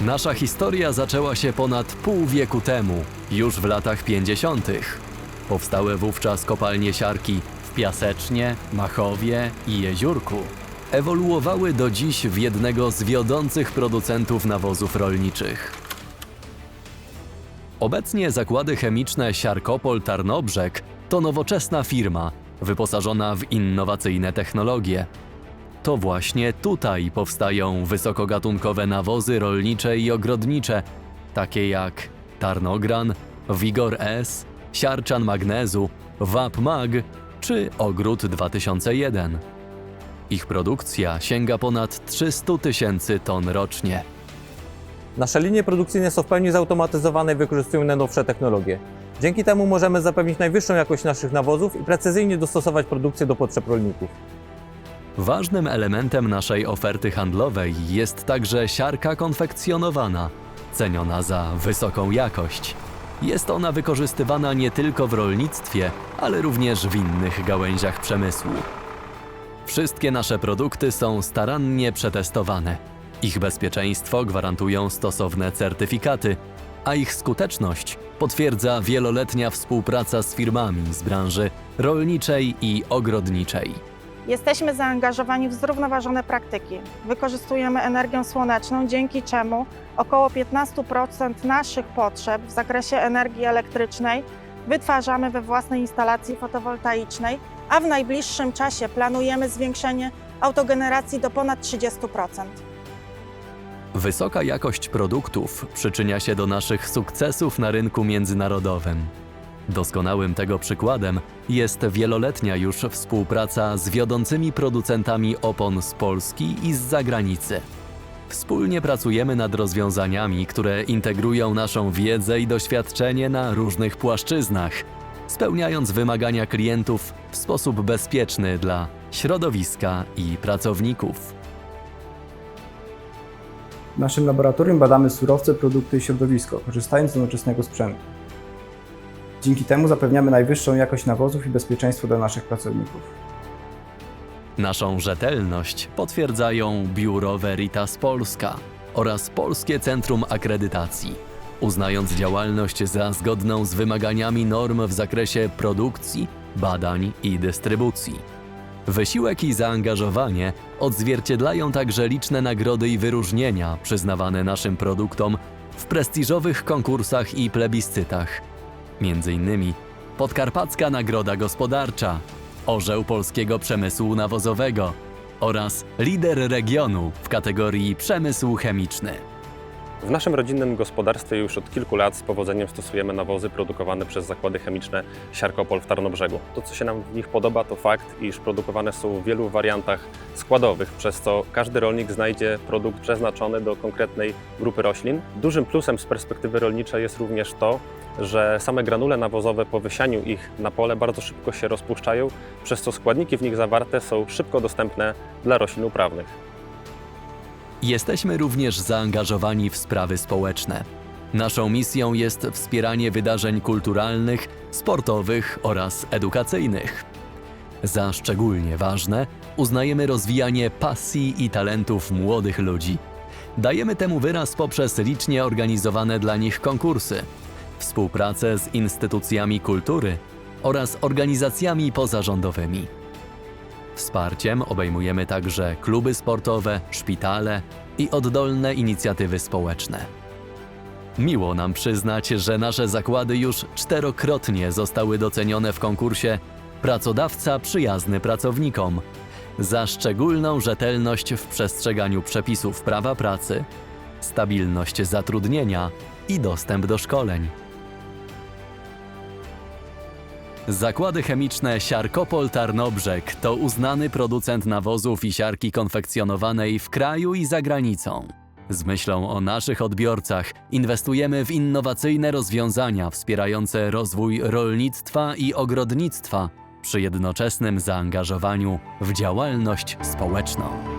Nasza historia zaczęła się ponad pół wieku temu, już w latach 50. Powstały wówczas kopalnie siarki w Piasecznie, Machowie i Jeziórku. Ewoluowały do dziś w jednego z wiodących producentów nawozów rolniczych. Obecnie zakłady chemiczne Siarkopol Tarnobrzeg to nowoczesna firma, wyposażona w innowacyjne technologie. To właśnie tutaj powstają wysokogatunkowe nawozy rolnicze i ogrodnicze, takie jak Tarnogran, Vigor S, Siarczan Magnezu, WAP Mag czy Ogród 2001. Ich produkcja sięga ponad 300 tysięcy ton rocznie. Nasze linie produkcyjne są w pełni zautomatyzowane i wykorzystują najnowsze technologie. Dzięki temu możemy zapewnić najwyższą jakość naszych nawozów i precyzyjnie dostosować produkcję do potrzeb rolników. Ważnym elementem naszej oferty handlowej jest także siarka konfekcjonowana, ceniona za wysoką jakość. Jest ona wykorzystywana nie tylko w rolnictwie, ale również w innych gałęziach przemysłu. Wszystkie nasze produkty są starannie przetestowane. Ich bezpieczeństwo gwarantują stosowne certyfikaty, a ich skuteczność potwierdza wieloletnia współpraca z firmami z branży rolniczej i ogrodniczej. Jesteśmy zaangażowani w zrównoważone praktyki. Wykorzystujemy energię słoneczną, dzięki czemu około 15% naszych potrzeb w zakresie energii elektrycznej wytwarzamy we własnej instalacji fotowoltaicznej, a w najbliższym czasie planujemy zwiększenie autogeneracji do ponad 30%. Wysoka jakość produktów przyczynia się do naszych sukcesów na rynku międzynarodowym. Doskonałym tego przykładem jest wieloletnia już współpraca z wiodącymi producentami opon z Polski i z zagranicy. Wspólnie pracujemy nad rozwiązaniami, które integrują naszą wiedzę i doświadczenie na różnych płaszczyznach, spełniając wymagania klientów w sposób bezpieczny dla środowiska i pracowników. W naszym laboratorium badamy surowce, produkty i środowisko, korzystając z nowoczesnego sprzętu. Dzięki temu zapewniamy najwyższą jakość nawozów i bezpieczeństwo dla naszych pracowników. Naszą rzetelność potwierdzają Biuro Veritas Polska oraz Polskie Centrum Akredytacji, uznając działalność za zgodną z wymaganiami norm w zakresie produkcji, badań i dystrybucji. Wysiłek i zaangażowanie odzwierciedlają także liczne nagrody i wyróżnienia przyznawane naszym produktom w prestiżowych konkursach i plebiscytach. Innymi Podkarpacka Nagroda Gospodarcza, Orzeł Polskiego Przemysłu Nawozowego oraz lider regionu w kategorii Przemysł Chemiczny. W naszym rodzinnym gospodarstwie już od kilku lat z powodzeniem stosujemy nawozy produkowane przez zakłady chemiczne Siarkopol w Tarnobrzegu. To, co się nam w nich podoba, to fakt, iż produkowane są w wielu wariantach składowych, przez co każdy rolnik znajdzie produkt przeznaczony do konkretnej grupy roślin. Dużym plusem z perspektywy rolniczej jest również to, że same granule nawozowe po wysianiu ich na pole bardzo szybko się rozpuszczają, przez co składniki w nich zawarte są szybko dostępne dla roślin uprawnych. Jesteśmy również zaangażowani w sprawy społeczne. Naszą misją jest wspieranie wydarzeń kulturalnych, sportowych oraz edukacyjnych. Za szczególnie ważne uznajemy rozwijanie pasji i talentów młodych ludzi. Dajemy temu wyraz poprzez licznie organizowane dla nich konkursy, współpracę z instytucjami kultury oraz organizacjami pozarządowymi. Wsparciem obejmujemy także kluby sportowe, szpitale i oddolne inicjatywy społeczne. Miło nam przyznać, że nasze zakłady już czterokrotnie zostały docenione w konkursie Pracodawca przyjazny pracownikom za szczególną rzetelność w przestrzeganiu przepisów prawa pracy, stabilność zatrudnienia i dostęp do szkoleń. Zakłady chemiczne Siarkopol Tarnobrzeg to uznany producent nawozów i siarki konfekcjonowanej w kraju i za granicą. Z myślą o naszych odbiorcach inwestujemy w innowacyjne rozwiązania wspierające rozwój rolnictwa i ogrodnictwa przy jednoczesnym zaangażowaniu w działalność społeczną.